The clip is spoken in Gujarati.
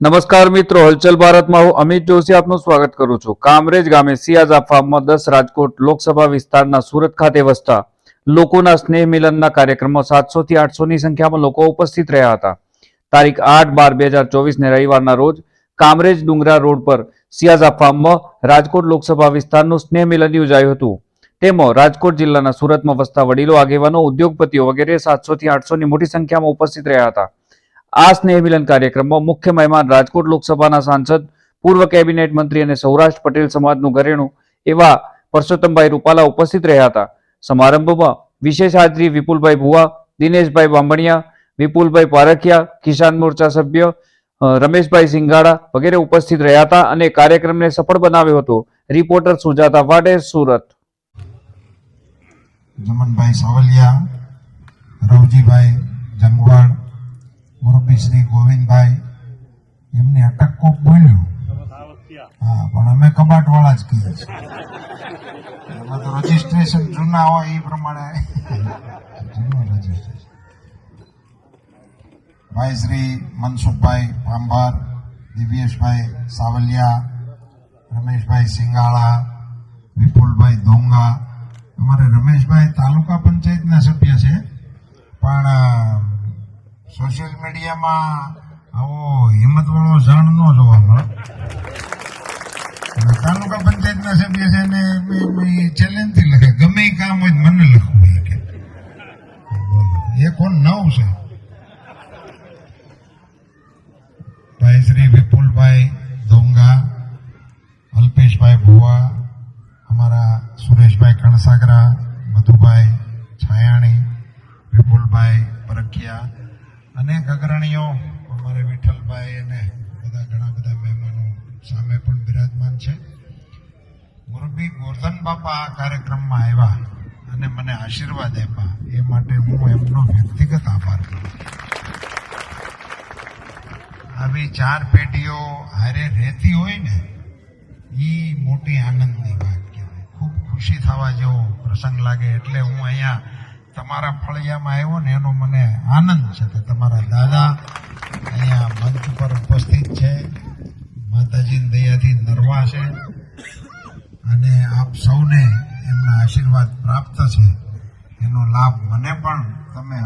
નમસ્કાર મિત્રો, હલચલ ભારતમાં હું અમિત જોશી આપનું સ્વાગત કરું છું. કામરેજ ગામે સિયાઝા ફાર્મમાં દસ રાજકોટ લોકસભા વિસ્તારના સુરત ખાતે વસતા લોકોના સ્નેહ મિલનના કાર્યક્રમમાં સાતસો થી આઠસોની સંખ્યામાં લોકો ઉપસ્થિત રહ્યા હતા. તારીખ આઠ બાર બે હજાર ચોવીસને રવિવારના રોજ કામરેજ ડુંગરા રોડ પર સિયાઝા ફાર્મમાં રાજકોટ લોકસભા વિસ્તારનું સ્નેહ મિલન યોજાયું હતું. તેમાં રાજકોટ જિલ્લાના સુરતમાં વસતા વડીલો, આગેવાનો, ઉદ્યોગપતિઓ વગેરે સાતસો થી આઠસોની મોટી સંખ્યામાં ઉપસ્થિત રહ્યા હતા. આ સ્નેહ મિલન કાર્યક્રમમાં મુખ્ય મહેમાન રાજકોટ લોકસભાના સાંસદ, પૂર્વ કેબિનેટ મંત્રી અને સૌરાષ્ટ્ર પટેલ સમાજનું ઘરેણું એવા પરસોત્તમભાઈ રૂપાલા ઉપસ્થિત રહ્યા હતા. સમારંભમાં વિશેષ હાજરી વિપુલભાઈ ભુવા, દિનેશભાઈ બામણિયા વિપુલભાઈ પારખિયા, કિસાન મોરચા સભ્ય રમેશભાઈ સિંઘાડા વગેરે ઉપસ્થિત રહ્યા હતા અને કાર્યક્રમને સફળ બનાવ્યો હતો. રિપોર્ટર સુજાતા વાડે, સુરત. જમનભાઈ સાવલિયા, રવજીભાઈ જંગવાડ મુરબ્બી શ્રી ગોવિંદભાઈ, એમની અટક કોક બોલ્યું. હા, પણ અમે કબાટ વાળા જ કહીએ છીએ એમાં તો રજીસ્ટ્રેશન જૂના હોય એ પ્રમાણે. જૂનું રજીસ્ટ્રેશન ભાઈ શ્રી મનસુખભાઈ પાંભાર દિવ્યેશભાઈ સાવલિયા, રમેશભાઈ સિંગાળા, વિપુલભાઈ ધોંગા. અમારે રમેશભાઈ તાલુકા પંચાયતના સભ્ય છે, પણ સોશિયલ મીડિયામાં આવો હિંમતવાળો જાણ ન જોવા મળે. તાલુકા પંચાયતના સભ્ય છે ને ચેલેન્જથી લખે, ગમે કામ હોય મને લખવું એ કે. એ કોણ નવ છે? ભાઈ શ્રી વિપુલભાઈ ધોંગા, અલ્પેશભાઈ ભુવા, અમારા સુરેશભાઈ કણસાગરા, મધુભાઈ છાયાણી, વિપુલભાઈ પરખિયા અગ્રણીઓ અમારે વિઠ્ઠલભાઈ અને બધા ઘણા બધા મહેમાનો સામે પણ બિરાજમાન છે. મુરબી ગોરધન બાપા આ કાર્યક્રમમાં આવ્યા અને મને આશીર્વાદ આપ્યા. એ માટે હું એમનો વ્યક્તિગત આભાર કરું આવી ચાર પેઢીઓ હારે રહેતી હોય ને એ મોટી આનંદની વાત કહેવાય. ખૂબ ખુશી થવા જેવો પ્રસંગ લાગે એટલે હું અહીંયા તમારા ફળિયામાં આવ્યો ને એનો મને આનંદ છે કે તમારા દાદા અહીંયા મંચ પર ઉપસ્થિત છે. માતાજીની દયાથી નરવા છે. અને આપ સૌને એમના આશીર્વાદ પ્રાપ્ત છે. એનો લાભ મને પણ તમે